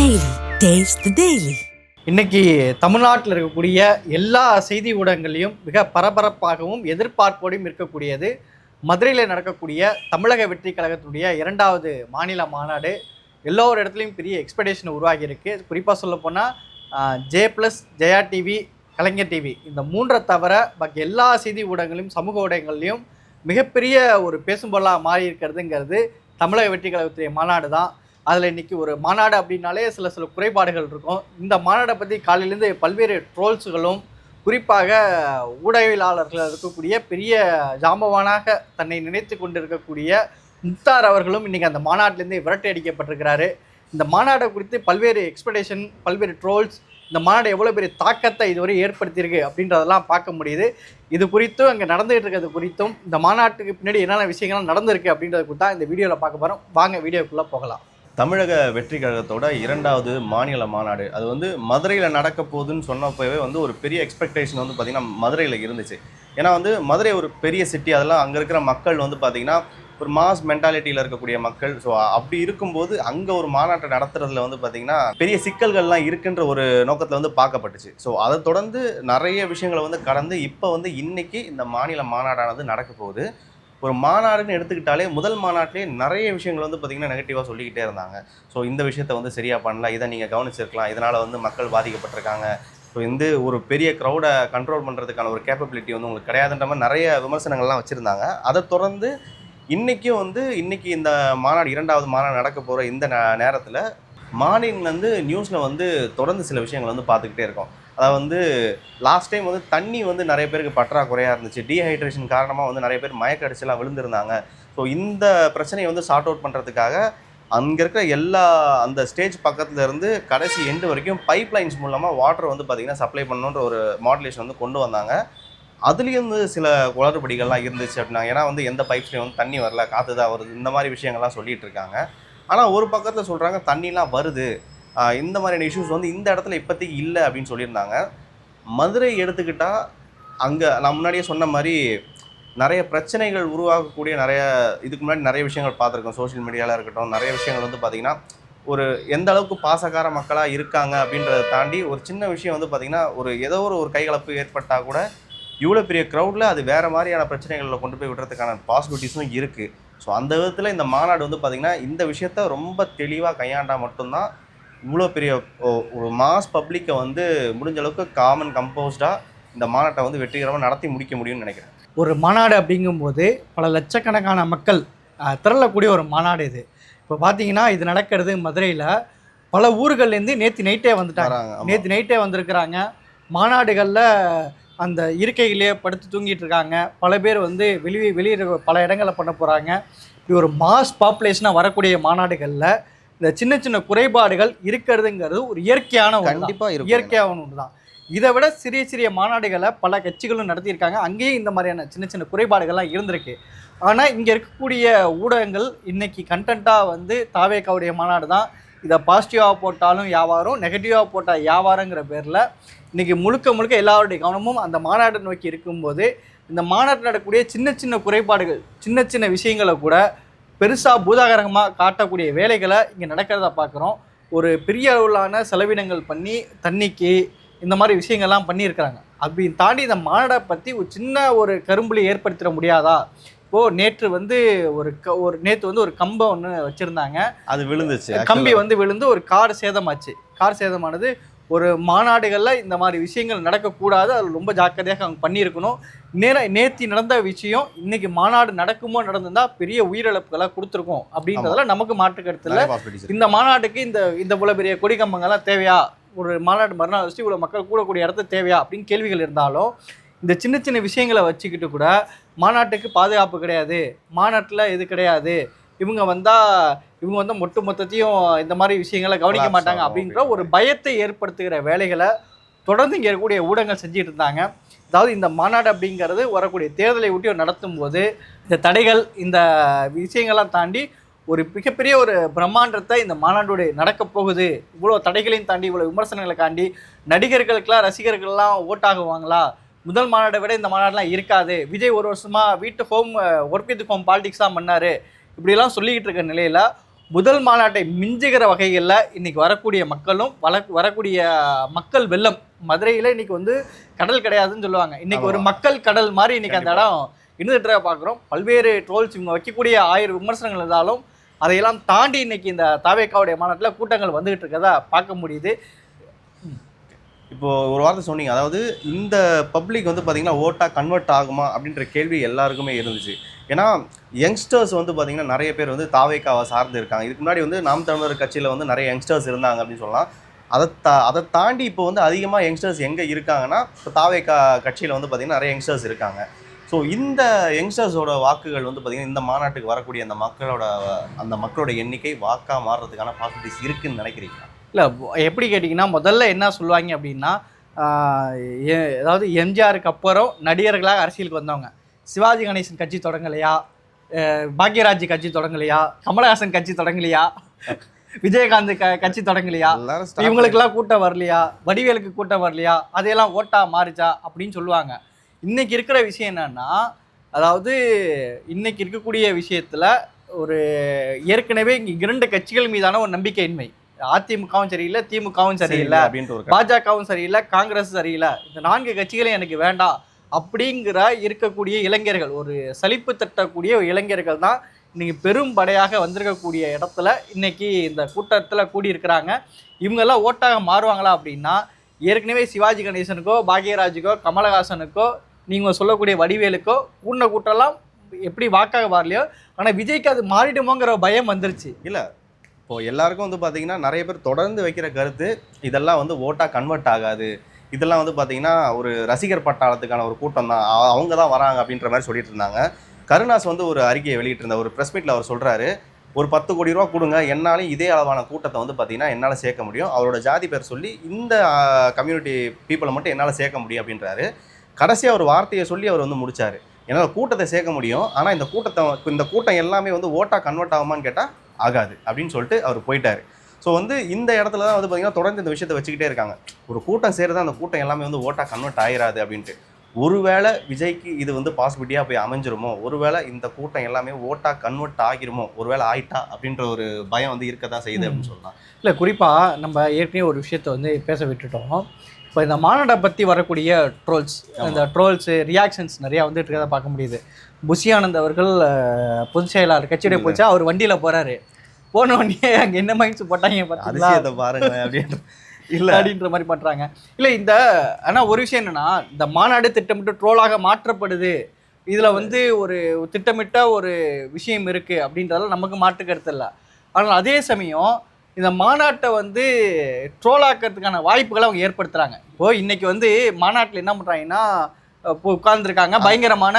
Daily taste daily இன்னைக்கு தமிழ்நாட்டில் இருக்கக்கூடிய எல்லா செய்தி ஊடகங்களையும் மிக பரபரப்பாகவும் எதிர்பார்ப்போடும் இருக்கக்கூடியது மதுரையில் நடக்கக்கூடிய தமிழக வெற்றி கழகத்துடைய இரண்டாவது மாநில மாநாடு எல்லா ஒரு இடத்துலையும் பெரிய எக்ஸ்பெக்டேஷன் உருவாகி இருக்கு. குறிப்பாக சொல்ல போனால் J plus Jaya TV Kalaignar TV இந்த மூன்றை தவிர பாக்கி எல்லா செய்தி ஊடகங்களையும் சமூக ஊடகங்கள்லையும் மிகப்பெரிய ஒரு பேசும்பொருளாக மாறி இருக்கிறதுங்கிறது தமிழக வெற்றி கழகத்துடைய மாநாடு தான் அதில் இன்னைக்கு ஒரு மாநாடு அப்படின்னாலே சில சில குறைபாடுகள் இருக்கும். இந்த மாநாடை பற்றி காலையிலேருந்து பல்வேறு ட்ரோல்ஸுகளும் குறிப்பாக ஊடகவியலாளர்கள் இருக்கக்கூடிய பெரிய ஜாம்பவானாக தன்னை நினைத்து கொண்டிருக்கக்கூடிய முக்தார் அவர்களும் இன்றைக்கி அந்த மாநாட்டிலேருந்து விரட்டி அடிக்கப்பட்டிருக்கிறாரு. இந்த மாநாடை குறித்து பல்வேறு எக்ஸ்பெக்டேஷன் பல்வேறு ட்ரோல்ஸ் இந்த மாநாடு எவ்வளோ பெரிய தாக்கத்தை இதுவரை ஏற்படுத்தியிருக்கு அப்படின்றதெல்லாம் பார்க்க முடியுது. இது குறித்தும் அங்கே நடந்துகிட்டு இருக்கிறது குறித்தும் இந்த மாநாட்டுக்கு பின்னாடி என்னென்ன விஷயங்கள்லாம் நடந்திருக்கு அப்படின்றது குறித்து தான் இந்த வீடியோவில் பார்க்க போகிறோம் வாங்க வீடியோக்குள்ளே போகலாம். தமிழக வெற்றி கழகத்தோட இரண்டாவது மாநில மாநாடு. அது வந்து மதுரையில் நடக்க போகுதுன்னு சொன்னப்பவே வந்து ஒரு பெரிய எக்ஸ்பெக்டேஷன் வந்து பார்த்திங்கன்னா மதுரையில் இருந்துச்சு. ஏன்னா வந்து மதுரை ஒரு பெரிய சிட்டி அதெல்லாம் அங்கே இருக்கிற மக்கள் வந்து பார்த்திங்கன்னா ஒரு மாஸ் மென்டாலிட்டியில் இருக்கக்கூடிய மக்கள். ஸோ அப்படி இருக்கும்போது அங்கே ஒரு மாநாட்டை நடத்துறதுல வந்து பார்த்திங்கன்னா பெரிய சிக்கல்கள்லாம் இருக்குன்ற ஒரு நோக்கத்தில் வந்து பார்க்கப்பட்டுச்சு. ஸோ அதை தொடர்ந்து நிறைய விஷயங்களை வந்து கடந்து இப்போ வந்து இன்றைக்கி இந்த மாநில மாநாடானது நடக்க போகுது. ஒரு மாநாடுன்னு எடுத்துக்கிட்டாலே முதல் மாநாட்டிலே நிறைய விஷயங்கள் வந்து பார்த்திங்கன்னா நெகட்டிவாக சொல்லிக்கிட்டே இருந்தாங்க. ஸோ இந்த விஷயத்தை வந்து சரியாக பண்ணல. இதை நீங்கள் கவனிச்சிருக்கலாம். இதனால் வந்து மக்கள் பாதிக்கப்பட்டிருக்காங்க. ஸோ வந்து ஒரு பெரிய க்ரௌடை கண்ட்ரோல் பண்ணுறதுக்கான ஒரு கேப்பபிலிட்டி வந்து உங்களுக்கு கிடையாதுன்ற மாதிரி நிறைய விமர்சனங்கள்லாம் வச்சுருந்தாங்க. அதை தொடர்ந்து இன்றைக்கும் வந்து இன்றைக்கி இந்த மாநாடு இரண்டாவது மாநாடு நடக்க போகிற இந்த நேரத்தில் மார்னிங்லேருந்து நியூஸில் வந்து தொடர்ந்து சில விஷயங்கள் வந்து பார்த்துக்கிட்டே இருக்கோம். அதாவது வந்து லாஸ்ட் டைம் வந்து தண்ணி வந்து நிறைய பேருக்கு பற்றாக்குறையாக இருந்துச்சு. டீஹைட்ரேஷன் காரணமாக வந்து நிறைய பேர் மயக்கடிச்செல்லாம் விழுந்திருந்தாங்க. ஸோ இந்த பிரச்சனையை வந்து சார்ட் அவுட் பண்ணுறதுக்காக அங்கே இருக்கிற எல்லா அந்த ஸ்டேஜ் பக்கத்தில் இருந்து கடைசி எண்டு வரைக்கும் பைப் லைன்ஸ் மூலமாக வாட்டர் வந்து பார்த்திங்கன்னா சப்ளை பண்ணணுன்ற ஒரு மாடுலேஷன் வந்து கொண்டு வந்தாங்க. அதுலேயும் வந்து சில குளறுபடிகள்லாம் இருந்துச்சு அப்படின்னா ஏன்னா வந்து எந்த பைப்ஸ்லேயும் வந்து தண்ணி வரல காற்று தான் வருது இந்த மாதிரி விஷயங்கள்லாம் சொல்லிகிட்டு இருக்காங்க. ஆனால் ஒரு பக்கத்தில் சொல்கிறாங்க தண்ணிலாம் வருது. இந்த மாதிரியான இஷ்யூஸ் வந்து இந்த இடத்துல இப்போதைக்கு இல்லை அப்படின்னு சொல்லியிருந்தாங்க. மதுரை எடுத்துக்கிட்டால் அங்கே நான் முன்னாடியே சொன்ன மாதிரி நிறைய பிரச்சனைகள் உருவாகக்கூடிய நிறைய இதுக்கு முன்னாடி நிறைய விஷயங்கள் பார்த்துருக்கோம். சோஷியல் மீடியாவில் இருக்கட்டும் நிறைய விஷயங்கள் வந்து பார்த்திங்கன்னா ஒரு எந்த அளவுக்கு பாசக்கார மக்களாக இருக்காங்க அப்படின்றத தாண்டி ஒரு சின்ன விஷயம் வந்து பார்த்திங்கன்னா ஒரு ஏதோ ஒரு ஒரு கைகலப்பு ஏற்பட்டால் கூட இவ்வளோ பெரிய க்ரௌடில் அது வேறு மாதிரியான பிரச்சனைகளில் கொண்டு போய் விடுறதுக்கான பாசிபிலிட்டிஸும் இருக்குது ஸோ அந்த விதத்தில் இந்த மாநாடு வந்து பார்த்திங்கன்னா இந்த விஷயத்த ரொம்ப தெளிவாக கையாண்டால் மட்டும்தான் இவ்வளோ பெரிய ஒரு மாஸ் பப்ளிக்கை வந்து முடிஞ்ச அளவுக்கு காமன் கம்போஸ்டாக இந்த மாநாட்டை வந்து வெற்றிகரமாக நடத்தி முடிக்க முடியும்னு நினைக்கிறேன். ஒரு மாநாடு அப்படிங்கும்போது பல லட்சக்கணக்கான மக்கள் திரளக்கூடிய ஒரு மாநாடு இது. இப்போ பார்த்தீங்கன்னா இது நடக்கிறது மதுரையில் பல ஊர்கள்லேருந்து நேற்று நைட்டே வந்துட்டாங்க. நேற்று நைட்டே வந்திருக்கிறாங்க. மாநாடுகளில் அந்த இருக்கைகளே படுத்து தூங்கிட்டு இருக்காங்க. பல பேர் வந்து வெளியே வெளியே பல இடங்களில் பண்ண போகிறாங்க இப்படி ஒரு மாஸ் பாப்புலேஷனாக வரக்கூடிய மாநாடுகளில் இந்த சின்ன சின்ன குறைபாடுகள் இருக்கிறதுங்கிறது ஒரு இயற்கையான கண்டிப்பாக இயற்கையான ஒன்று தான் இதை விட சிறிய சிறிய மாநாடுகளை பல கட்சிகளும் நடத்தியிருக்காங்க. அங்கேயும் இந்த மாதிரியான சின்ன சின்ன குறைபாடுகள்லாம் இருந்திருக்கு. ஆனால் இங்கே இருக்கக்கூடிய ஊடகங்கள் இன்னைக்கு கண்டென்ட்டாக வந்து தாவேக்காவுடைய மாநாடு தான் இதை பாசிட்டிவாக போட்டாலும் வியாபாரம் நெகட்டிவாக போட்டால் வியாபாரங்கிற பேரில் இன்னைக்கு முழுக்க முழுக்க எல்லாருடைய கவனமும் அந்த மாநாட்டை நோக்கி இருக்கும்போது இந்த மாநாட்டில் நடக்கக்கூடிய சின்ன சின்ன குறைபாடுகள் சின்ன சின்ன விஷயங்களை கூட பெருசாக பூதாகரமாக காட்டக்கூடிய வேலைகளை இங்கே நடக்கிறத பார்க்குறோம். ஒரு பெரிய அளவிலான செலவினங்கள் பண்ணி தண்ணிக்கு இந்த மாதிரி விஷயங்கள்லாம் பண்ணியிருக்கிறாங்க. அப்படி தாண்டி இந்த மாநாடை பற்றி ஒரு சின்ன ஒரு கரும்புலி ஏற்படுத்திட முடியாதா? இப்போது நேற்று வந்து ஒரு க ஒரு நேற்று வந்து ஒரு கம்பம் ஒன்று வச்சுருந்தாங்க. அது விழுந்துச்சு கம்பி வந்து விழுந்து ஒரு கார் சேதமாச்சு. கார் சேதமானது ஒரு மாநாடுகளில் இந்த மாதிரி விஷயங்கள் நடக்கக்கூடாது. அது ரொம்ப ஜாக்கிரதையாக அவங்க பண்ணியிருக்கணும். நேர நேத்தி நடந்த விஷயம் இன்னைக்கு மாநாடு நடக்குமோ நடந்திருந்தா பெரிய உயிரிழப்புகளை கொடுத்துருக்கோம் அப்படின்றதுல நமக்கு மாற்று கருத்து இல்லை. நிறைய possibilities இருக்கு. இந்த மாநாட்டுக்கு இந்த இந்த இவ்வளோ பெரிய கொடி கம்பங்கள்லாம் தேவையா? ஒரு மாநாடு மறுநாள் வச்சு இவ்வளோ மக்கள் கூடக்கூடிய இடத்த தேவையா? அப்படின்னு கேள்விகள் இருந்தாலும் இந்த சின்ன சின்ன விஷயங்களை வச்சுக்கிட்டு கூட மாநாட்டுக்கு பாதுகாப்பு கிடையாது. மாநாட்டில் இது கிடையாது. இவங்க வந்தால் இவங்க வந்து மொட்டு மொத்தத்தையும் இந்த மாதிரி விஷயங்களை கவனிக்க மாட்டாங்க அப்படின்ற ஒரு பயத்தை ஏற்படுத்துகிற வேலைகளை தொடர்ந்து இங்கே இருக்கக்கூடிய ஊடகங்கள் செஞ்சுட்டு இருந்தாங்க. அதாவது இந்த மாநாடு அப்படிங்கிறது வரக்கூடிய தேர்தலை ஒட்டி நடத்தும் போது இந்த தடைகள் இந்த விஷயங்கள்லாம் தாண்டி ஒரு மிகப்பெரிய ஒரு பிரம்மாண்டத்தை இந்த மாநாடுடைய நடக்க போகுது. இவ்வளோ தடைகளையும் தாண்டி இவ்வளோ விமர்சனங்களை தாண்டி நடிகர்களுக்கெல்லாம் ரசிகர்கள்லாம் ஓட்டாகுவாங்களா முதல் மாநாடை விட இந்த மாநாடுலாம் இருக்காது. விஜய் ஒரு வருஷமாக வீட்டு home work with home politics தான் இப்படிலாம் சொல்லிக்கிட்டு இருக்க நிலையில் முதல் மாநாட்டை மிஞ்சுகிற வகைகளில் இன்னைக்கு வரக்கூடிய மக்களும் வள வரக்கூடிய மக்கள் வெள்ளம். மதுரையில் இன்னைக்கு வந்து கடல் கிடையாதுன்னு சொல்லுவாங்க. இன்னைக்கு ஒரு. மக்கள் கடல் மாதிரி இன்னைக்கு அந்த இடம் இருந்துகிட்டு பார்க்குறோம். பல்வேறு ட்ரோல்ஸ் இவங்க வைக்கக்கூடிய ஆயிரம் விமர்சனங்கள் இருந்தாலும் அதையெல்லாம் தாண்டி இன்னைக்கு இந்த தாவேக்காவுடைய மாநாட்டில் கூட்டங்கள் வந்துகிட்டு இருக்கதா பார்க்க முடியுது. இப்போ ஒரு வார்த்தை சொன்னீங்க. அதாவது இந்த பப்ளிக் வந்து பார்த்தீங்கன்னா ஓட்டா கன்வெர்ட் ஆகுமா அப்படின்ற கேள்வி எல்லாருக்குமே இருந்துச்சு. ஏன்னா யங்ஸ்டர்ஸ் வந்து பார்த்தீங்கன்னா நிறைய பேர் வந்து தாவேக்காவை சார்ந்து இருக்காங்க. இதுக்கு முன்னாடி வந்து நாம் தமிழர் கட்சியில் வந்து நிறைய யங்ஸ்டர்ஸ் இருந்தாங்க அப்படின்னு சொல்லலாம். அதை தா அதை தாண்டி இப்போ வந்து அதிகமாக யங்ஸ்டர்ஸ் எங்கே இருக்காங்கன்னா இப்போ தாவேக்கா கட்சியில் வந்து பார்த்திங்கன்னா நிறைய யங்ஸ்டர்ஸ் இருக்காங்க. ஸோ இந்த யங்ஸ்டர்ஸோட வாக்குகள் வந்து பார்த்திங்கன்னா இந்த மாநாட்டுக்கு வரக்கூடிய அந்த மக்களோட அந்த மக்களோட எண்ணிக்கை வாக்கா மாறுறதுக்கான பாசிபிலிட்டிஸ் இருக்குன்னு நினைக்கிறீங்க இல்லை எப்படி கேட்டிங்கன்னா முதல்ல என்ன சொல்லுவாங்க அப்படின்னா ஆஹ் அதாவது எம்ஜிஆருக்கு அப்புறம் நடிகர்களாக அரசியலுக்கு வந்தவங்க. சிவாஜி கணேசன் கட்சி தொடங்கலையா? பாக்யராஜ் கட்சி தொடங்கலையா? கமலஹாசன் கட்சி தொடங்கலையா? விஜயகாந்த் க கட்சி தொடங்கலையா? இவங்களுக்கெல்லாம் கூட்டம் வரலையா? வடிவேலுக்கு கூட்டம் வரலையா? அதையெல்லாம் ஓட்டா மாறிச்சா? அப்படின்னு சொல்லுவாங்க. இன்னைக்கு இருக்கிற விஷயம் என்னன்னா அதாவது இன்னைக்கு இருக்கக்கூடிய விஷயத்துல ஒரு ஏற்கனவே இங்க இரண்டு கட்சிகள் மீதான ஒரு நம்பிக்கையின்மை. அதிமுகவும் சரியில்லை திமுகவும் சரியில்லை பாஜகவும் சரியில்லை காங்கிரஸ் சரியில்லை. இந்த நான்கு கட்சிகளும் எனக்கு வேண்டாம். அப்படிங்கிற இருக்கக்கூடிய இளைஞர்கள் ஒரு சலிப்பு தட்டக்கூடிய இளைஞர்கள் தான் இன்னைக்கு பெரும் படையாக வந்திருக்கக்கூடிய இடத்துல இன்னைக்கு இந்த கூட்டத்தில் கூடியிருக்கிறாங்க. இவங்கெல்லாம் ஓட்டாக மாறுவாங்களா அப்படின்னா ஏற்கனவே சிவாஜி கணேசனுக்கோ பாக்யராஜுக்கோ கமலஹாசனுக்கோ நீங்கள் சொல்லக்கூடிய வடிவேலுக்கோ கூண்ட கூட்டம்லாம் எப்படி வாக்காக வரலையோ ஆனால் விஜய்க்கு அது மாறிடுமோங்கிற பயம் வந்துருச்சு. இப்போ எல்லாருக்கும் வந்து பார்த்திங்கன்னா நிறைய பேர் தொடர்ந்து வைக்கிற கருத்து இதெல்லாம் வந்து ஓட்டாக கன்வெர்ட் ஆகாது. இதெல்லாம் வந்து பார்த்தீங்கன்னா ஒரு ரசிகர் பட்டாளத்துக்கான ஒரு கூட்டம் தான் அவங்க தான் வராங்க அப்படின்ற மாதிரி சொல்லிட்டு இருந்தாங்க. கருணாஸ் வந்து ஒரு அறிக்கையை வெளியிட்டிருந்த ஒரு ப்ரெஸ் மீட்டில் அவர் சொல்கிறாரு ஒரு பத்து கோடி ரூபா கொடுங்க. என்னாலையும் இதே அளவான கூட்டத்தை வந்து பார்த்தீங்கன்னா என்னால் சேர்க்க முடியும். அவரோட ஜாதி பேர் சொல்லி இந்த கம்யூனிட்டி பீப்புளை மட்டும் என்னால் சேர்க்க முடியும் அப்படின்றாரு. கடைசியாக ஒரு வார்த்தையை சொல்லி அவர் வந்து முடித்தார் என்னால் கூட்டத்தை சேர்க்க முடியும். ஆனால் இந்த கூட்டத்தை இந்த கூட்டம் எல்லாமே வந்து ஓட்டாக கன்வெர்ட் ஆகுமான்னு கேட்டால் ஆகாது அப்படின்னு சொல்லிட்டு அவர் போயிட்டார். ஸோ வந்து இந்த இடத்துல தான் வந்து பார்த்தீங்கன்னா தொடர்ந்து இந்த விஷயத்தை வச்சுக்கிட்டே இருக்காங்க. ஒரு கூட்டம் சேர்றது அந்த கூட்டம் எல்லாமே வந்து ஓட்டா கன்வெர்ட் ஆயிராது அப்படின்ட்டு. ஒருவேளை விஜய்க்கு இது வந்து பாசிபிலிட்டியாக போய் அமைஞ்சிருமோ ஒருவேளை இந்த கூட்டம் எல்லாமே ஓட்டா கன்வெர்ட் ஆகிருமோ ஒருவேளை ஆயிட்டா அப்படின்ற ஒரு பயம் வந்து இருக்கதான் செய்யுது அப்படின்னு சொல்லலாம். இல்லை குறிப்பாக நம்ம ஏற்கனவே ஒரு விஷயத்த வந்து பேச விட்டுட்டோம். இப்போ இந்த மாநாட்டை பற்றி வரக்கூடிய ட்ரோல்ஸ் இந்த ட்ரோல்ஸு ரியாக்ஷன்ஸ் நிறையா வந்துட்டு இருக்கிறத பார்க்க முடியுது. புஷி ஆனந்த் அவர்கள் பொதுச் செயலாளர் கட்சியுடைய பொதுச்சா அவர் வண்டியில் போகிறாரு போன உடனே அங்கே என்ன மைண்ட்ஸ் போட்டாங்க பார்த்தீங்களா அதிசயத்தை பாருங்க அப்படின்னு இல்லை. அப்படின்ற மாதிரி பண்ணுறாங்க இல்லை இந்த ஆனால் ஒரு விஷயம் என்னன்னா இந்த மாநாடு திட்டமிட்டு ட்ரோலாக மாற்றப்படுது. இதில் வந்து ஒரு திட்டமிட்ட ஒரு விஷயம் இருக்குது அப்படின்றதால நமக்கு மாற்று கருத்து இல்லை. ஆனால் அதே சமயம் இந்த மாநாட்டை வந்து ட்ரோலாக்கிறதுக்கான வாய்ப்புகளை அவங்க ஏற்படுத்துகிறாங்க இப்போ இன்னைக்கு வந்து மாநாட்டில் என்ன பண்ணுறாங்கன்னா இப்போ உட்கார்ந்துருக்காங்க. பயங்கரமான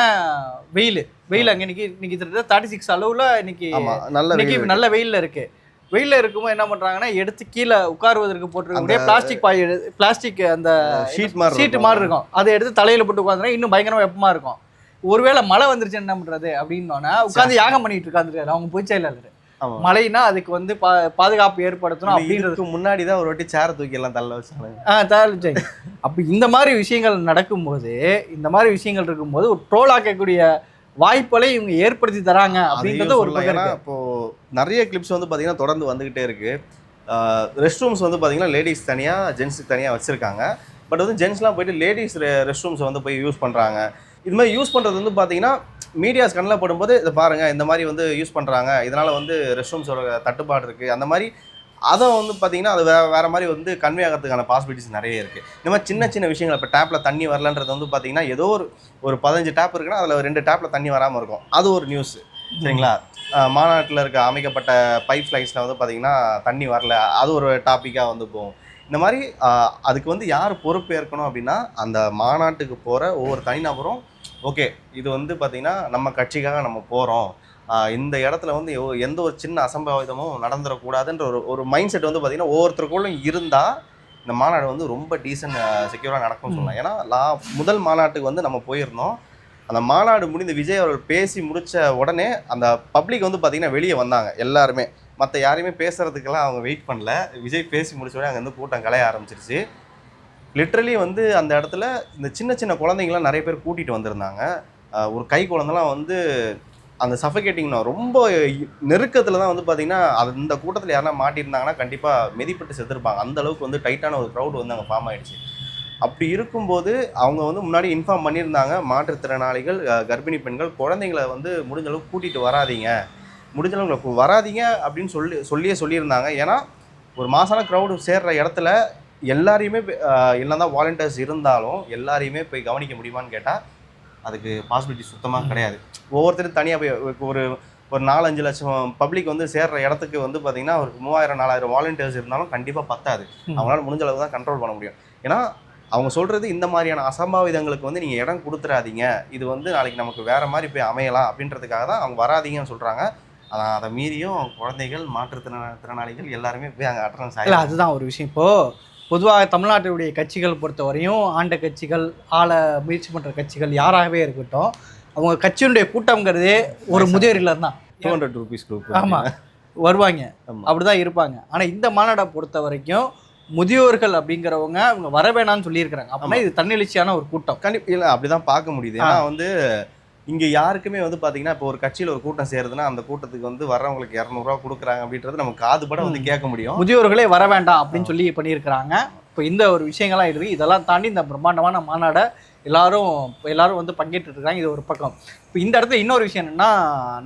வெயில். வெயில் அங்கே இன்னைக்கு இன்னைக்கு கிட்டத்தட்ட தேர்ட்டி சிக்ஸ் அளவில் இன்னைக்கு நல்ல இன்னைக்கு நல்ல வெயில்ல இருக்கு. வெயில்ல இருக்கும்போது என்ன பண்றாங்கன்னா எடுத்து கீழே உட்காருவதற்கு போட்டிருக்கக்கூடிய பிளாஸ்டிக் பாய் பிளாஸ்டிக் அந்த ஷீட் மாதிரி இருக்கும். மாதிரி இருக்கும். அதை எடுத்து தலையில போட்டு உட்காந்துனா இன்னும் பயங்கரமா வெப்பமா இருக்கும். ஒருவேளை மழை வந்துருச்சு என்ன பண்றது அப்படின்னோன்னா உட்காந்து யாகம் பண்ணிட்டு உட்காந்துருக்காரு அவங்க பொதுச் செயலாளர். மழைனா அதுக்கு வந்து பா- பாதுகாப்பு ஏற்படுத்தணும் அப்படின்றது. இதுக்கு முன்னாடி தான் ஒரு வாட்டி சேர தூக்கி எல்லாம் தள்ள வச்சாங்க. ஆ தயாரிச்சு அப்போ இந்த மாதிரி விஷயங்கள் நடக்கும்போது இந்த மாதிரி விஷயங்கள் இருக்கும்போது ஒரு ட்ரோல் ஆக்கக்கூடிய வாய்ப்புகளை இவங்க ஏற்படுத்தி தராங்க அப்படின்றது ஒரு. பக்கம். இப்போ நிறைய கிளிப்ஸ் வந்து பார்த்தீங்கன்னா தொடர்ந்து வந்துகிட்டே இருக்கு. ரெஸ்ட் ரூம்ஸ் வந்து பார்த்தீங்கன்னா லேடிஸ் தனியாக ஜென்ஸுக்கு தனியாக வச்சிருக்காங்க. பட் வந்து ஜென்ஸ்லாம் போயிட்டு லேடிஸ் ரெஸ்ட் ரூம்ஸை வந்து போய் யூஸ் பண்ணுறாங்க இது மாதிரி யூஸ் பண்ணுறது வந்து பார்த்தீங்கன்னா மீடியாஸ் கண்ணில் படும்போது இதை பாருங்க இந்த மாதிரி வந்து யூஸ் பண்ணுறாங்க இதனால வந்து ரெஸ்ட் ரூம்ஸோட தட்டுப்பாடு இருக்குது அந்த மாதிரி அதை வந்து பார்த்தீங்கன்னா அது வேறு வேறு மாதிரி வந்து கன்வே ஆகிறதுக்கான பாசிபிலிட்டிஸ் நிறைய இருக்குது இந்த மாதிரி சின்ன சின்ன விஷயங்கள் இப்போ டேப்பில் தண்ணி வரலன்றது வந்து பார்த்தீங்கன்னா ஏதோ ஒரு ஒரு பதினஞ்சு டேப் இருக்குன்னா அதில் ரெண்டு டேப்பில் தண்ணி வராமல் இருக்கும். அது ஒரு நியூஸ் சரிங்களா? மாநாட்டில் இருக்க அமைக்கப்பட்ட பைப் லைன்ஸில் வந்து பார்த்தீங்கன்னா தண்ணி வரல. அது ஒரு டாப்பிக்காக வந்து போகும். இந்த மாதிரி அதுக்கு வந்து யார் பொறுப்பேற்கணும் அப்படின்னா அந்த மாநாட்டுக்கு போகிற ஒவ்வொரு தனிநபரும் ஓகே இது வந்து பார்த்திங்கன்னா நம்ம கட்சிக்காக நம்ம போகிறோம் இந்த இடத்துல வந்து எந்த ஒரு சின்ன அசம்பாவிதமும் நடந்துடக்கூடாதுன்ற ஒரு ஒரு மைண்ட் செட் வந்து பார்த்தீங்கன்னா ஒவ்வொருத்தருக்குள்ளும் இருந்தால் இந்த மாநாடு வந்து ரொம்ப டீசென்ட் செக்யூராக நடக்கும்னு சொல்லலாம். ஏன்னா லா முதல் மாநாட்டுக்கு வந்து நம்ம போயிருந்தோம். அந்த மாநாடு முடிந்து விஜய் அவர்கள் பேசி முடிச்ச உடனே அந்த பப்ளிக் வந்து பார்த்தீங்கன்னா வெளியே வந்தாங்க எல்லாருமே. மற்ற யாரையுமே பேசுறதுக்கெல்லாம் அவங்க வெயிட் பண்ணல. விஜய் பேசி முடிச்ச உடனே அங்கே வந்து கூட்டம் கலைய ஆரம்பிச்சிருச்சு. லிட்ரலி வந்து அந்த இடத்துல இந்த சின்ன சின்ன குழந்தைங்களாம் நிறைய பேர் கூட்டிகிட்டு வந்திருந்தாங்க. ஒரு கை குழந்தைலாம் வந்து அந்த சஃபகேட்டிங்னா ரொம்ப நெருக்கத்தில் தான் வந்து பார்த்தீங்கன்னா அது இந்த கூட்டத்தில் யாருன்னா மாட்டியிருந்தாங்கன்னா கண்டிப்பாக மிதிப்பட்டு செத்துருப்பாங்க. அந்த அளவுக்கு வந்து டைட்டான ஒரு க்ரௌட் வந்து அங்கே ஃபார்ம் ஆயிடுச்சு. அப்படி இருக்கும்போது அவங்க வந்து முன்னாடி இன்ஃபார்ம் பண்ணியிருந்தாங்க மாற்றுத்திறனாளிகள் கர்ப்பிணி பெண்கள் குழந்தைங்களை வந்து முடிஞ்ச அளவுக்கு கூட்டிகிட்டு வராதீங்க. முடிஞ்ச அளவுக்கு வராதீங்க அப்படின்னு சொல்லி சொல்லியே சொல்லியிருந்தாங்க. ஏன்னா ஒரு மாசான க்ரௌடு சேர்ற இடத்துல எல்லாரையுமே என்ன தான் வாலண்டியர்ஸ் இருந்தாலும் எல்லாரையுமே போய் கவனிக்க முடியுமான்னு கேட்டால் அதுக்கு பாசிபிலிட்டி சுத்தமாக கிடையாது. ஒவ்வொருத்தரும் தனியாக போய் ஒரு ஒரு நாலஞ்சு லட்சம் பப்ளிக் வந்து சேர்ற இடத்துக்கு வந்து பார்த்தீங்கன்னா ஒரு மூவாயிரம் நாலாயிரம் வாலண்டியர்ஸ் இருந்தாலும் கண்டிப்பாக பத்தாது. அவங்களால முடிஞ்ச அளவு தான் கண்ட்ரோல் பண்ண முடியும். ஏன்னா அவங்க சொல்கிறது இந்த மாதிரியான அசம்பாவிதங்களுக்கு வந்து நீங்கள் இடம் கொடுத்துறாதீங்க. இது வந்து நாளைக்கு நமக்கு வேற மாதிரி போய் அமையலாம் அப்படின்றதுக்காக தான் அவங்க வராதீங்கன்னு சொல்கிறாங்க ஆனால் அதை மீறியும் குழந்தைகள் மாற்றுத்திறனா திறனாளிகள் எல்லாருமே போய் அங்கே அட்டனன்ஸ் இல்லை ஆகி அதுதான் ஒரு விஷயம். இப்போ பொதுவாக தமிழ்நாட்டுடைய கட்சிகள் பொறுத்தவரையும் ஆண்ட கட்சிகள் ஆள முயற்சி பண்ணுற கட்சிகள் யாராகவே இருக்கட்டும் அவங்க கட்சியினுடைய கூட்டம்ங்கிறதே ஒரு முதியோர் இல்லம் தான் டூ ஹண்ட்ரட் ருபீஸ் குரூப் ஆமாம் வருவாங்க. அப்படிதான் இருப்பாங்க. ஆனால் இந்த மாநாடை பொறுத்த வரைக்கும் முதியோர்கள் அப்படிங்கிறவங்க அவங்க வர வேணாம்னு சொல்லியிருக்கிறாங்க. அப்படின்னா இது தன்னெழுச்சியான ஒரு கூட்டம். கண்டிப்பா. இல்லை அப்படிதான் பார்க்க முடியுது. ஏன்னா வந்து இங்க யாருக்குமே வந்து பாத்தீங்கன்னா இப்போ ஒரு கட்சியில ஒரு கூட்டம் சேருதுன்னா அந்த கூட்டத்துக்கு வந்து வர்றவங்களுக்கு இரநூறுவா கொடுக்குறாங்க அப்படின்றது நமக்கு காதுபட வந்து கேட்க முடியும். முதியோர்களே வர வேண்டாம் அப்படின்னு சொல்லி பண்ணியிருக்கிறாங்க. இப்போ இந்த ஒரு விஷயங்கள்லாம் இருக்குது. இதெல்லாம் தாண்டி இந்த பிரம்மாண்டமான மாநாடை எல்லாரும் எல்லாரும் வந்து பங்கேற்றுட்டு இருக்காங்க. இது ஒரு பக்கம். இப்போ இந்த இடத்துல இன்னொரு விஷயம் என்னன்னா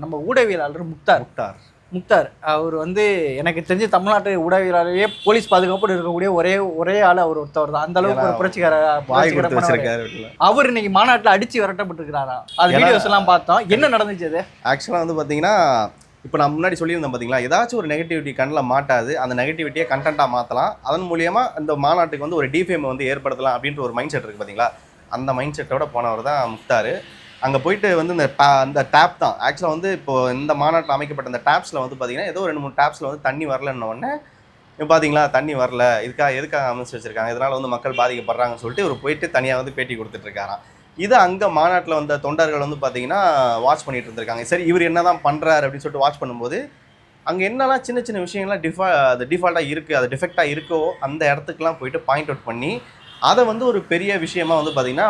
நம்ம ஊடகவியலாளர் முக்தார். முக்தார். முக்தார் அவர் வந்து எனக்கு தெரிஞ்சு தமிழ்நாட்டு ஊடகவியலாளரே போலீஸ் பாதுகாப்போடு இருக்கக்கூடிய ஒரே ஒரே ஆள் அவர் ஒருத்தவர் தான். அந்த அளவுக்கு ஒரு புரட்சிகர அவர் இன்னைக்கு மாநாட்டில் அடிச்சு விரட்டப்பட்டிருக்கிறாரா? அது வீடியோஸ் எல்லாம் பார்த்தோம். என்ன நடந்துச்சு அது? ஆக்சுவலா வந்து பாத்தீங்கன்னா இப்போ நான் முன்னாடி சொல்லியிருந்தேன் பார்த்தீங்களா ஏதாச்சும் ஒரு நெகட்டிவிட்டி கண்ணில் மாட்டாது. அந்த நெகட்டிவிட்டியை கண்டென்ட்டாக மாற்றலாம் அதன் மூலியமா இந்த மாநாட்டுக்கு வந்து ஒரு டிஃபேம் வந்து ஏற்படுத்தலாம் அப்படின்ற ஒரு மைண்ட் செட் இருக்குது பார்த்தீங்களா அந்த மைண்ட் செட்டோட போனவர் தான் முக்தார். அங்கே போயிட்டு வந்து இந்த அந்த டேப் தான். ஆக்சுவலாக வந்து இப்போ இந்த மாநாட்டில் அமைக்கப்பட்ட அந்த டேப்ஸில் வந்து பார்த்தீங்கன்னா ஏதோ ரெண்டு மூணு டேப்ஸில் வந்து தண்ணி வரலன்ன உடனே இப்போ பார்த்தீங்களா தண்ணி வரல. இதுக்காக எதுக்காக அமைச்சு வச்சிருக்காங்க? இதனால் வந்து மக்கள் பாதிக்கப்படுறாங்கன்னு சொல்லிட்டு இவர் போயிட்டு தனியாக வந்து பேட்டி கொடுத்துட்ருக்காராம் இது அங்கே மாநாட்டில் வந்த தொண்டர்கள் வந்து பார்த்தீங்கன்னா வாட்ச் பண்ணிட்டு இருந்திருக்காங்க. சரி இவர் என்னதான் பண்ணுறாரு அப்படின்னு சொல்லிட்டு வாட்ச் பண்ணும்போது அங்கே என்னெல்லாம் சின்ன சின்ன விஷயங்கள்லாம் டிஃபா அது டிஃபால்ட்டாக இருக்குது அது டிஃபெக்டாக இருக்கோ அந்த இடத்துக்குலாம் போயிட்டு பாயிண்ட் அவுட் பண்ணி அதை வந்து ஒரு பெரிய விஷயமா வந்து பார்த்தீங்கன்னா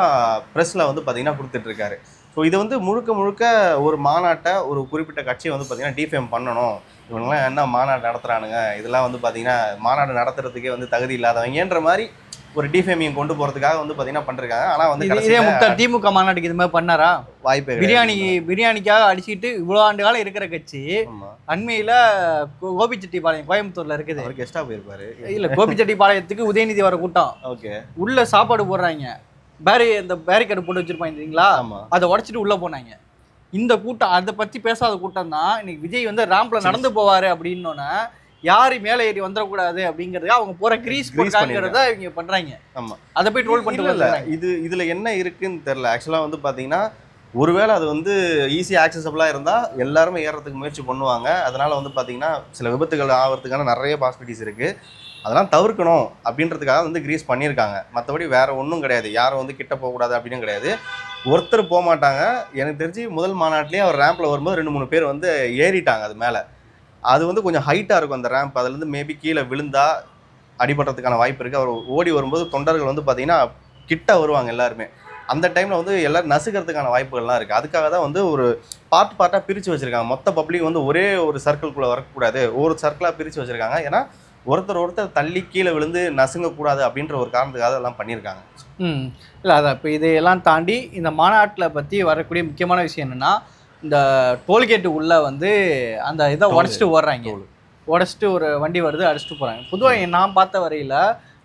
ப்ரெஸ்ஸில் வந்து பார்த்தீங்கன்னா கொடுத்துட்ருக்காரு. ஸோ இது வந்து முழுக்க முழுக்க ஒரு மாநாட்டை ஒரு குறிப்பிட்ட கட்சியை வந்து பார்த்தீங்கன்னா டிஃபேம் பண்ணணும். இவங்கெல்லாம் என்ன மாநாடு நடத்துகிறானுங்க இதெல்லாம் வந்து பார்த்தீங்கன்னா மாநாடு நடத்துறதுக்கே வந்து தகுதி இல்லாதவங்கன்ற மாதிரி ஒரு டிஃபேமிங் கொண்டு போகிறதுக்காக வந்து பார்த்தீங்கன்னா பண்ணிருக்காங்க ஆனால் வந்து இது- முக்தார் திமுக மாநாட்டுக்கு இது மாதிரி பண்ணாரா? வாய்ப்பே. பிரியாணி பிரியாணிக்காக அடிச்சுக்கிட்டு இவ்வளோ ஆண்டு காலம் இருக்கிற கட்சி அண்மையில கோபிச்செட்டிப்பாளையம் கோயம்புத்தூர்ல இருக்குது. அவர் கெஸ்டா போயிருப்பாரு. இல்ல கோபிச்செட்டிப்பாளையத்துக்கு உதயநிதி வர கூட்டம். ஓகே. உள்ள சாப்பாடு போடுறாங்க. பேரி இந்த பேரிகேடு போட்டு வச்சிருப்பாங்க தெரியுங்களா? அதை உடைச்சிட்டு உள்ள போனாங்க. இந்த கூட்டம் அதை பத்தி பேசாத கூட்டம் தான். இன்னைக்கு விஜய் வந்து ராம்ப்ல நடந்து போவாரு அப்படின்னோன்னே யாரு மேலே ஏறி வந்துடக்கூடாது அப்படிங்கறது அவங்க போற கிரீஸ் போட்டாங்கிறத இவங்க பண்றாங்க. ஆமா. அதை போய் ட்ரோல் வர்றாங்க இது இதுல என்ன இருக்குன்னு தெரியல. ஆக்சுவலா வந்து பாத்தீங்கன்னா ஒருவேளை அது வந்து ஈஸி ஆக்சசபிளா இருந்தா எல்லாருமே ஏறதுக்கு முயற்சி பண்ணுவாங்க. அதனால வந்து பாத்தீங்கன்னா சில விபத்துகள் ஆகிறதுக்கான நிறைய பாசிபிலிட்டிஸ் இருக்கு. அதெல்லாம் தவிர்க்கணும் அப்படின்றதுக்காக வந்து கிரீஸ் பண்ணியிருக்காங்க. மற்றபடி வேற ஒன்றும் கிடையாது. யாரும் வந்து கிட்ட போகக்கூடாது அப்படின்னு கிடையாது. ஒருத்தர் போக மாட்டாங்க எனக்கு தெரிஞ்சு முதல் மாநாட்டிலேயே அவர் ரேம்பில் வரும்போது ரெண்டு மூணு பேர் வந்து ஏறிட்டாங்க அது மேலே. அது வந்து கொஞ்சம் ஹைட்டாக இருக்கும் அந்த ரேம்ப் அதுலேருந்து மேபி கீழே விழுந்தா அடிபடுறதுக்கான வாய்ப்பு இருக்குது அவர் ஓடி வரும்போது தொண்டர்கள் வந்து பார்த்தீங்கன்னா கிட்ட வருவாங்க எல்லாருமே. அந்த டைமில் வந்து எல்லோரும் நசுக்கிறதுக்கான வாய்ப்புகள்லாம் இருக்குது அதுக்காக தான் வந்து ஒரு பார்ட் பார்ட்டாக பிரித்து வச்சுருக்காங்க. மொத்த பப்ளிக் வந்து ஒரே ஒரு சர்க்கிள்குள்ளே வரக்கூடாது. ஒரு சர்க்கிளாக பிரித்து வச்சுருக்காங்க. ஏன்னா ஒருத்தர் ஒருத்தர் தள்ளி கீழே விழுந்து நசுங்கக்கூடாது அப்படின்ற ஒரு காரணத்துக்காக அதெல்லாம் பண்ணியிருக்காங்க. ம். இல்லை அதை இப்போ இதையெல்லாம் தாண்டி இந்த மாநாட்டில் பற்றி வரக்கூடிய முக்கியமான விஷயம் என்னென்னா இந்த டோல்கேட்டு உள்ள வந்து அந்த இதை. உடச்சிட்டு ஓடுறாங்க. உடச்சிட்டு ஒரு வண்டி வருது அடிச்சிட்டு போகிறாங்க பொதுவாக நான் பார்த்த வரையில்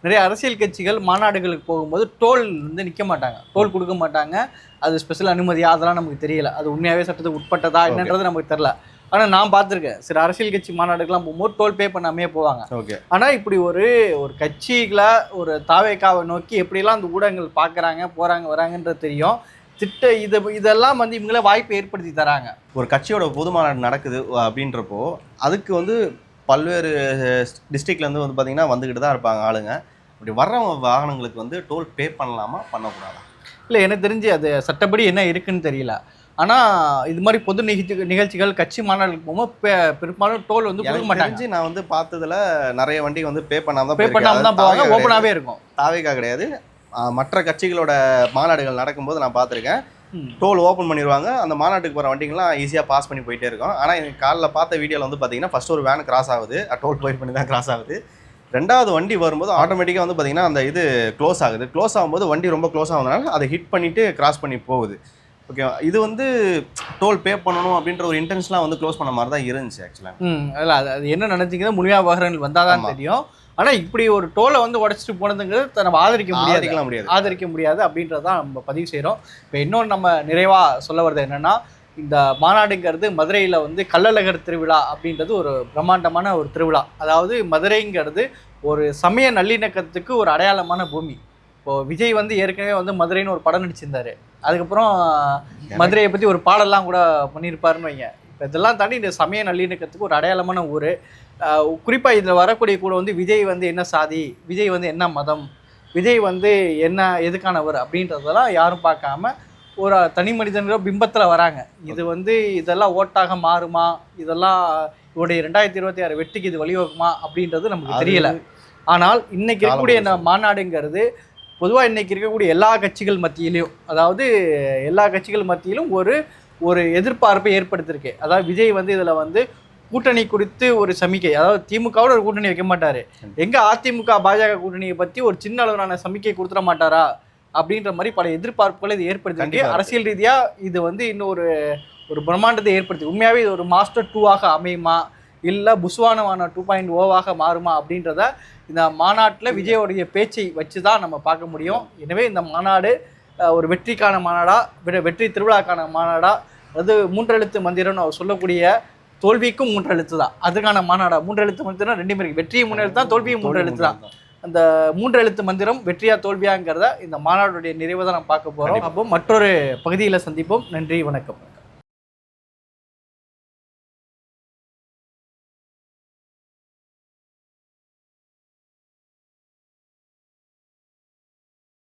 நிறைய அரசியல் கட்சிகள் மாநாடுகளுக்கு போகும்போது டோல் வந்து நிற்க மாட்டாங்க. டோல் கொடுக்க மாட்டாங்க. அது ஸ்பெஷல் அனுமதியா அதெல்லாம் நமக்கு தெரியல. அது உண்மையாகவே சட்டத்துக்கு உட்பட்டதா என்னன்றது நமக்கு தெரில ஆனால் நான் பார்த்துருக்கேன். சில அரசியல் கட்சி மாநாடுக்கெல்லாம் போகும்போது டோல் பே பண்ணாமே போவாங்க. ஓகே. ஆனால் இப்படி ஒரு ஒரு கட்சிகளை ஒரு தாவேக்காவை நோக்கி எப்படிலாம் அந்த ஊடகங்கள் பார்க்குறாங்க போகிறாங்க வராங்கன்றது தெரியும். திட்ட இது இதெல்லாம் வந்து இவங்களே வாய்ப்பு ஏற்படுத்தி தராங்க. ஒரு கட்சியோட பொது மாநாடு நடக்குது அப்படின்றப்போ அதுக்கு வந்து பல்வேறு டிஸ்ட்ரிக்ட்லேருந்து வந்து பார்த்தீங்கன்னா வந்துக்கிட்டு தான் இருப்பாங்க ஆளுங்க. அப்படி வர்ற வாகனங்களுக்கு வந்து டோல் பே பண்ணலாமா பண்ணக்கூடாதா? இல்லை எனக்கு தெரிஞ்சு அது சட்டப்படி என்ன இருக்குன்னு தெரியல. ஆனால் இது மாதிரி பொது நிகழ்ச்சி நிகழ்ச்சிகள் கட்சி மாநாடுகளுக்கு போகும்போது பெரும்பாலும் டோல் வந்து கொடுக்க மாட்டாங்க. நான் வந்து பார்த்ததுல நிறைய வண்டி வந்து பே பண்ணாம தான் பே பண்ணாமல் தான் போவாங்க ஓப்பனாகவே இருக்கும். தாவேக்கா கிடையாது. மற்ற கட்சிகளோட மாநாடுகள் நடக்கும்போது நான் பார்த்துருக்கேன். டோல் ஓப்பன் பண்ணிடுவாங்க. அந்த மாநாட்டுக்கு போகிற வண்டிங்கலாம் ஈஸியாக பாஸ் பண்ணி போயிட்டே இருக்கும். ஆனால் எனக்கு காலைல பார்த்த வீடியோவில் வந்து பார்த்தீங்கன்னா ஃபஸ்ட் ஒரு வேன் கிராஸ் ஆகுது. டோல் போயிட் பண்ணி தான் கிராஸ் ஆகுது. ரெண்டாவது வண்டி வரும்போது ஆட்டோமேட்டிக்காக வந்து பார்த்தீங்கன்னா அந்த இது க்ளோஸ் ஆகுது. க்ளோஸ் ஆகும்போது வண்டி ரொம்ப க்ளோஸ் ஆகுதுனால அதை ஹிட் பண்ணிவிட்டு கிராஸ் பண்ணி போகுது. ஓகே இது வந்து டோல் பே பண்ணணும் அப்படின்ற ஒரு இன்டென்ஷன்லாம் வந்து க்ளோஸ் பண்ண மாதிரி தான் இருந்துச்சு ஆக்சுவலாக அதில் அது என்ன நினைச்சிங்கன்னா முழுமையாக வாகனங்கள் வந்தால் தான். தெரியும். ஆனால் இப்படி ஒரு டோலை வந்து உடச்சிட்டு போனதுங்கிறது நம்ம ஆதரிக்க முடியாது. முடியாது. ஆதரிக்க முடியாது அப்படின்றத தான் நம்ம பதிவு செய்கிறோம் இப்போ இன்னொன்று நம்ம நிறைவாக சொல்ல வர்றது என்னன்னா இந்த மாநாடுங்கிறது மதுரையில் வந்து கள்ளழகர் திருவிழா அப்படின்றது ஒரு பிரம்மாண்டமான ஒரு திருவிழா. அதாவது மதுரைங்கிறது ஒரு சமய நல்லிணக்கத்துக்கு ஒரு அடையாளமான பூமி. இப்போ விஜய் வந்து ஏற்கனவே வந்து மதுரைன்னு ஒரு படம் நடிச்சிருந்தாரு. அதுக்கப்புறம் மதுரையை பற்றி ஒரு பாடலாம் கூட பண்ணியிருப்பாருன்னு வைங்க. இப்போ இதெல்லாம் தாண்டி இந்த சமய நல்லிணக்கத்துக்கு ஒரு அடையாளமான ஊர். குறிப்பாக இதில் வரக்கூடிய கூட வந்து விஜய் வந்து என்ன சாதி விஜய் வந்து என்ன மதம் விஜய் வந்து என்ன எதுக்கானவர் அப்படின்றதெல்லாம் யாரும் பார்க்காம ஒரு தனி மனிதன்ற பிம்பத்தில் வராங்க. இது வந்து இதெல்லாம் ஓட்டாக மாறுமா இதெல்லாம் இவருடைய ரெண்டாயிரத்தி இருபத்தி ஆறு வெற்றிக்கு இது வழிவகுமா அப்படின்றது நமக்கு தெரியல. ஆனால் இன்னைக்கு இருக்கக்கூடிய இந்த மாநாடுங்கிறது பொதுவாக இன்னைக்கு இருக்கக்கூடிய எல்லா கட்சிகள் மத்தியிலையும் அதாவது எல்லா கட்சிகள் மத்தியிலும் ஒரு ஒரு எதிர்பார்ப்பை ஏற்படுத்தியிருக்கு. அதாவது விஜய் வந்து இதில் வந்து கூட்டணி குறித்து ஒரு சமிக்கை. அதாவது திமுகவோட ஒரு கூட்டணி வைக்க மாட்டாரு. எங்க அதிமுக பாஜக கூட்டணியை பத்தி ஒரு சின்ன அளவிலான சமிக்கை கொடுத்துட மாட்டாரா? அப்படின்ற மாதிரி பல எதிர்பார்ப்புகளை இது கண்டிப்பா. அரசியல் ரீதியா இது வந்து இன்னும் ஒரு ஒரு பிரம்மாண்டத்தை ஏற்படுத்தி உண்மையாவே இது ஒரு மாஸ்டர் டூவாக அமையுமா? இல்ல புஸ்வானமான டூ பாயிண்ட் ஓவாக மாறுமா? அப்படின்றத இந்த மாநாட்டில் விஜயோடைய பேச்சை வச்சு தான் நம்ம பார்க்க முடியும். எனவே இந்த மாநாடு ஒரு வெற்றிக்கான மாநாடா வெற்றி திருவிழாக்கான மாநாடா அதாவது மூன்றெழுத்து மந்திரம்னு அவர் சொல்லக்கூடிய தோல்விக்கும் மூன்றெழுத்து தான் அதுக்கான மாநாடா மூன்றெழுத்து மந்திரம் ரெண்டுமே இருக்கு வெற்றியும் மூன்றெழுத்து தான் தோல்வியும் மூன்றெழுத்து தான் அந்த மூன்றெழுத்து மந்திரம் வெற்றியா தோல்வியாங்கிறத இந்த மாநாடுடைய நிறைவை தான் நம்ம பார்க்க போறோம். அப்போ மற்றொரு பகுதியில் சந்திப்போம். நன்றி வணக்கம்.